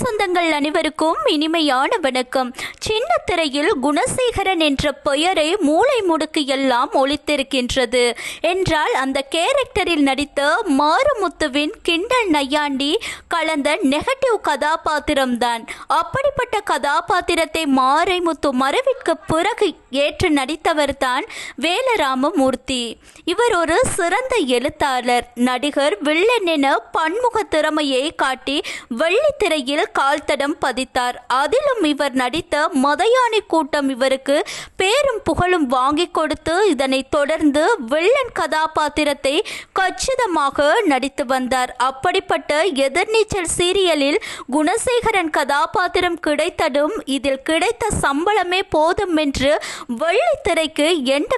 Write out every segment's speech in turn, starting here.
சொந்தங்கள் அனைவருக்கும் இனிமையான வணக்கம். சின்ன திரையில் குணசேகரன் என்ற பெயரை மூளை முடுக்கு எல்லாம் ஒழித்திருக்கின்றது. என்றால் அந்த கேரக்டரில் நடித்த மாறுமுத்துவின் கிண்டல் நையாண்டி கலந்த நெகட்டிவ் கதாபாத்திரம்தான். அப்படிப்பட்ட கதாபாத்திரத்தை மாறைமுத்து மறைவிற்கு பிறகு ஏற்று நடித்தவர் தான் வேலராமமூர்த்தி. இவர் ஒரு சிறந்த எழுத்தாளர் நடிகர் வில்லன் என பன்முக திறமையை காட்டி வெள்ளித்திரையில் கால்தடம் பதித்தார். அதிலும் இவர் நடித்த மதயானி கூட்டம் இவருக்கு பேரும் புகழும் வாங்கி கொடுத்து இதனைத் தொடர்ந்து வில்லன் கதாபாத்திரத்தை கச்சிதமாக நடித்து வந்தார். அப்படிப்பட்ட எதிர்நீச்சல் சீரியலில் குணசேகரன் கதாபாத்திரம் கிடைத்ததும் இதில் கிடைத்த சம்பளமே போதும் என்று வெள்ளித்திரைக்கு எண்டு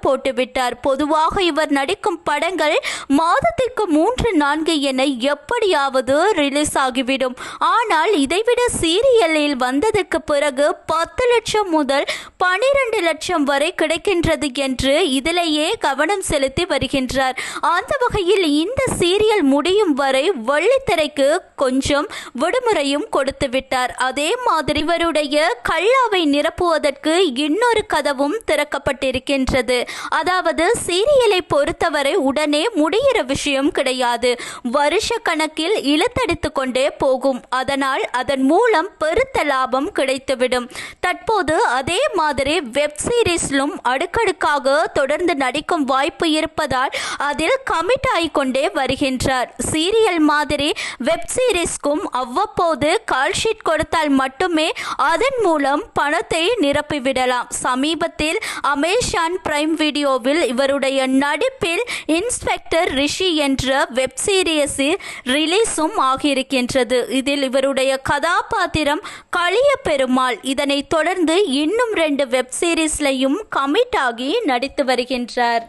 போட்டுவிட்டார். பொதுவாக இவர் நடிக்கும் படங்கள் மாதத்திற்கு மூன்று நான்கு என எப்படியாவது ரிலீஸ் ஆகிவிடும். ஆனால் ஆனால் இதைவிட சீரியலில் வந்ததுக்கு பிறகு பத்து லட்சம் முதல் பனிரெண்டு லட்சம் வரை கிடைக்கின்றது என்று இதிலேயே கவனம் செலுத்தி வருகின்றார். அந்த வகையில் இந்த சீரியல் முடியும் வரை வெள்ளித்திரைக்கு கொஞ்சம் விடுமுறையும் கொடுத்து விட்டார். அதே மாதிரி இவருடைய கல்லாவை நிரப்புவதற்கு இன்னொரு கதவும் திறக்கப்பட்டிருக்கின்றது. அதாவது சீரியலை பொறுத்தவரை உடனே முடிகிற விஷயம் கிடையாது. வருஷ கணக்கில் இழுத்தடித்து கொண்டே போகும் அதனால் அதன் மூலம் பெருத்த லாபம் கிடைத்துவிடும். தற்போது அதே மாதிரி வெப் சீரிஸ்லும் அடுக்கடுக்காக தொடர்ந்து நடிக்கும் வாய்ப்பு இருப்பதால் அதில் கமிட் ஆகிக்கொண்டே வருகின்றார். சீரியல் மாதிரி வெப் சீரிஸ்க்கும் அவ்வப்போது கால்ஷீட் கொடுத்தால் மட்டுமே அதன் மூலம் பணத்தை நிரப்பிவிடலாம். சமீபத்தில் அமேசான் பிரைம் வீடியோவில் இவருடைய நடிப்பில் இன்ஸ்பெக்டர் ரிஷி என்ற வெப் சீரியஸில் ரிலீஸும் ஆகியிருக்கின்றது. இதில் இவர் இவருடைய கதாபாத்திரம் களிய பெருமாள். இதனைத் தொடர்ந்து இன்னும் ரெண்டு வெப் சீரிஸ்லையும் கமிட் ஆகி நடித்து வருகின்றார்.